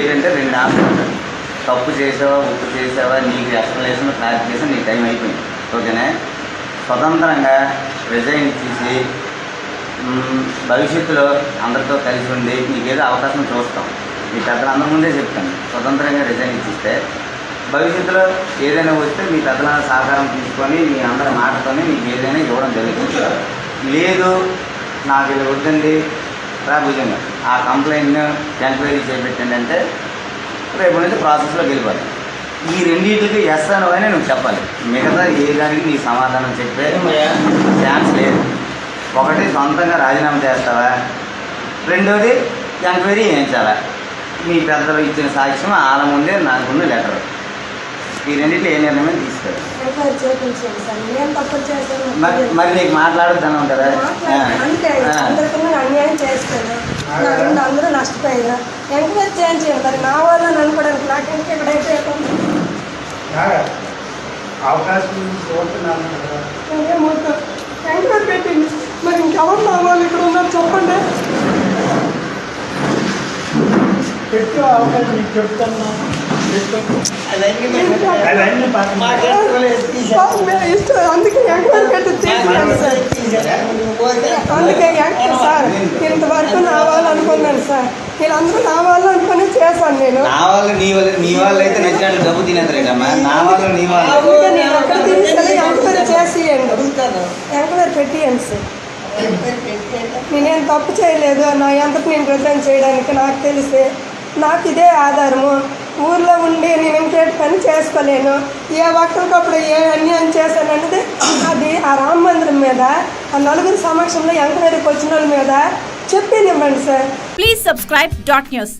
ఏంటంటే రెండు ఆప్షన్ ఉంటుంది తప్పు చేసావా ఉప్పు చేసావా నీకు ఎక్స్ప్లెనేషన్ క్లారిఫికేషన్ నీ టైం అయిపోయింది. ఓకేనా? స్వతంత్రంగా రిజైన్ ఇచ్చేసి భవిష్యత్తులో అందరితో కలిసి ఉండి నీకు ఏదో అవకాశం చూస్తాం. మీ పెద్దలందరి ముందే చెప్తాను. స్వతంత్రంగా రిజైన్ ఇచ్చిస్తే భవిష్యత్తులో ఏదైనా వస్తే మీ పెద్దల సహకారం తీసుకొని మీ అందరి మాటతోనే మీకు ఏదైనా ఇవ్వడం జరుగుతుంది. లేదు నాకు ఇది వద్దండి భుజంగా ఆ కంప్లైంట్ ఎంక్వైరీ చేపెట్టండి అంటే రేపు నుంచి ప్రాసెస్లోకి వెళ్ళిపోతాం. ఈ రెండింటికి ఎస్ అని అని నువ్వు చెప్పాలి. మిగతా ఏ దానికి నీ సమాధానం చెప్పే ఛాన్స్ లేదు. ఒకటి సొంతంగా రాజీనామా చేస్తావా? రెండోది ఎంక్వైరీ చేయించాలా? మీ పెద్దలు ఇచ్చిన సాక్ష్యం వాళ్ళ ముందే నాకున్న లెటర్ ఈ రెండింటిలో ఏ నిర్ణయం తీసుకోవాలి? చేశాను మరి నీకు మాట్లాడొద్దని ఉంటారా అందరూ నష్టపోయారు ఎంక్వైరీ చేయించండి మరి నా వల్ల అనుకోవడానికి నాకు ఇంకా ఇక్కడైతే అవకాశం మొత్తం ఎంక్వైరీ పెట్టింది మరి ఇంకెవరు నా వాళ్ళు ఇక్కడ ఉన్నారు చెప్పండి. పెట్టు అవకాశం నీకు చెప్తాను పెట్టు. అవన్నీ పక్కన సార్, మేము ఇష్టం అందుకే ఎంక్వైరీ పెట్టి చేసాను సార్ అందుకే ఎంక్వైరీ సార్ ఇంతవరకు నా వాళ్ళు అనుకున్నాను సార్. వీళ్ళందరూ నా వాళ్ళు అనుకుని చేశాను నేను. నా వాళ్ళు నీ వాళ్ళు నీ వాళ్ళు అయితే నచ్చినట్లు డబ్బు తినేద్దరేటమ్మా? నా వాళ్ళు నీ వాళ్ళు. నేను అక్కడ తీసుకెళ్ళి ఎంక్వైరీ చేసియండి. ఎంక్వైరీ పెట్టియండి సార్. నేనేం తప్పు చేయలేదు నా ఎంతకు నేను రిజైన్ చేయడానికి నాకు తెలిసి నాకు ఇదే ఆధారము. ఊర్లో ఉండి నేను ఇంకేటి పని చేసుకోలేను. ఏ ఒక్కరికప్పుడు ఏ అన్యాయం చేశాను అనేది అది ఆ మీద ఆ నలుగురు సమక్షంలో ఎంక్వైరీకి వచ్చిన వాళ్ళ మీద చెప్పి నివ్వండి sir. Please subscribe dot news